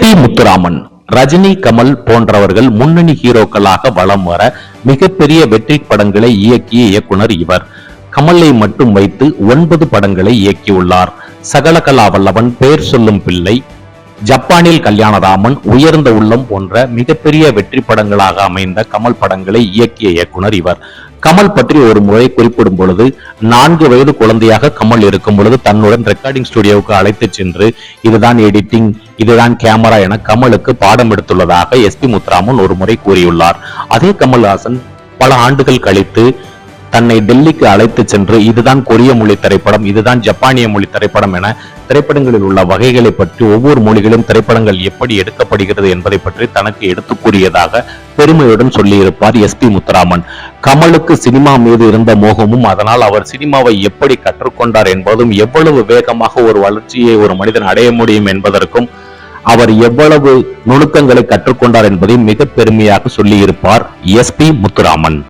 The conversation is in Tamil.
டி. முத்துராமன் ரஜினி கமல் போன்றவர்கள் முன்னணி ஹீரோக்களாக வலம் வர மிகப்பெரிய வெற்றி படங்களை இயக்கிய இயக்குனர் இவர். கமலை மட்டும் வைத்து ஒன்பது படங்களை இயக்கியுள்ளார். சகலகலா வல்லவன் பெயர் சொல்லும் பிள்ளை ஜப்பானில் கல்யாணராமன் உயர்ந்த உள்ளம் போன்ற மிகப்பெரிய வெற்றி படங்களாக அமைந்த கமல் படங்களை இயக்கிய இயக்குனர் இவர். கமல் பற்றி ஒரு முறை குறிப்பிடும் பொழுது நான்கு வயது குழந்தையாக கமல் இருக்கும் பொழுது தன்னுடன் ரெக்கார்டிங் ஸ்டுடியோவுக்கு அழைத்து சென்று இதுதான் எடிட்டிங் இதுதான் கேமரா என கமலுக்கு பாடம் எடுத்துள்ளதாக எஸ் பி முத்துராமன் ஒரு முறை கூறியுள்ளார். அதே கமல்ஹாசன் பல ஆண்டுகள் கழித்து தன்னை டெல்லிக்கு அழைத்து சென்று இதுதான் கொரிய மொழி திரைப்படம் இதுதான் ஜப்பானிய மொழி திரைப்படம் என திரைப்படங்களில் உள்ள வகைகளை பற்றி ஒவ்வொரு மொழிகளிலும் திரைப்படங்கள் எப்படி எடுக்கப்படுகிறது என்பதை பற்றி தனக்கு எடுத்து கூறியதாக பெருமையுடன் சொல்லியிருப்பார் எஸ் பி முத்துராமன். கமலுக்கு சினிமா மீது இருந்த மோகமும் அதனால் அவர் சினிமாவை எப்படி கற்றுக்கொண்டார் என்பதும் எவ்வளவு வேகமாக ஒரு வளர்ச்சியை ஒரு மனிதன் அடைய முடியும் என்பதற்கும் அவர் எவ்வளவு நுணுக்கங்களை கற்றுக்கொண்டார் என்பதை மிக பெருமையாக சொல்லியிருப்பார் எஸ் பி முத்துராமன்.